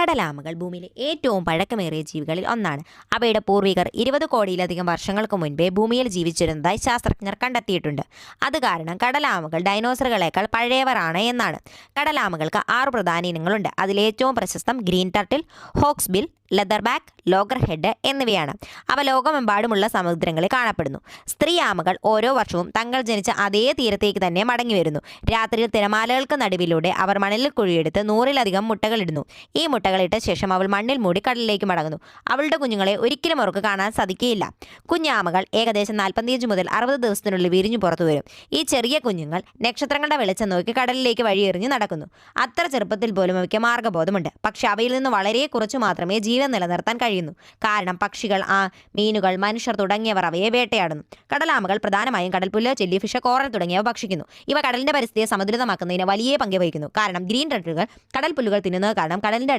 കടലാമകൾ ഭൂമിയിലെ ഏറ്റവും പഴക്കമേറിയ ജീവികളിൽ ഒന്നാണ്. അവയുടെ പൂർവികർ ഇരുപത് കോടിയിലധികം വർഷങ്ങൾക്ക് മുൻപേ ഭൂമിയിൽ ജീവിച്ചിരുന്നതായി ശാസ്ത്രജ്ഞർ കണ്ടെത്തിയിട്ടുണ്ട്. അത് കാരണം കടലാമകൾ ഡൈനോസറുകളേക്കാൾ പഴയവരാണ് എന്നാണ്. കടലാമകൾക്ക് ആറ് പ്രധാന ഇനങ്ങളുണ്ട്. അതിലേറ്റവും പ്രശസ്തം green turtle hawksbill leatherback loggerhead എന്നിവയാണ്. അവ ലോകമെമ്പാടുമുള്ള സമുദ്രങ്ങളിൽ കാണപ്പെടുന്നു. സ്ത്രീ ആമകൾ ഓരോ വർഷവും തങ്ങൾ ജനിച്ച അതേ തീരത്തേക്ക് തന്നെ മടങ്ങി വരുന്നു. രാത്രിയിൽ തിരമാലകൾക്ക് നടുവിലൂടെ അവർ മണലിൽ കുഴിയെടുത്ത് നൂറിലധികം മുട്ടകളിടുന്നു ഈ മുട്ടകളിട്ട ശേഷം അവൾ മണ്ണിൽ മൂടി കടലിലേക്ക് മടങ്ങുന്നു. അവളുടെ കുഞ്ഞുങ്ങളെ ഒരിക്കലും അവർക്ക് കാണാൻ സാധിക്കുകയില്ല. കുഞ്ഞാമകൾ ഏകദേശം നാൽപ്പത്തിയഞ്ച് മുതൽ അറുപത് ദിവസത്തിനുള്ളിൽ വിരിഞ്ഞു പുറത്തു വരും. ഈ ചെറിയ കുഞ്ഞുങ്ങൾ നക്ഷത്രങ്ങളുടെ വെളിച്ചം നോക്കി കടലിലേക്ക് വഴിയെറിഞ്ഞ് നടക്കുന്നു. അത്ര ചെറുപ്പത്തിൽ പോലും അവയ്ക്ക് മാർഗബോധമുണ്ട്. പക്ഷെ അവയിൽ നിന്ന് വളരെ കുറച്ച് മാത്രമേ ജീവൻ നിലനിർത്താൻ കഴിയുന്നു. കാരണം പക്ഷികൾ ആ മീനുകൾ മനുഷ്യർ തുടങ്ങിയവർ അവയെ വേട്ടയാടുന്നു. കടലാമകൾ പ്രധാനമായും കടൽപ്പുല്ല് ചെല്ലി ഫിഷ് കോറൽ തുടങ്ങിയവ ഭക്ഷിക്കുന്നു. ഇവ കടലിന്റെ പരിസ്ഥിതിയെ സമതുലിതമാക്കുന്നതിന് വലിയ പങ്ക് വഹിക്കുന്നു. കാരണം ഗ്രീൻ റെഡുകൾ കടൽപ്പുല്ലുകൾ തിന്നുന്നത് കാരണം കടലിന്റെ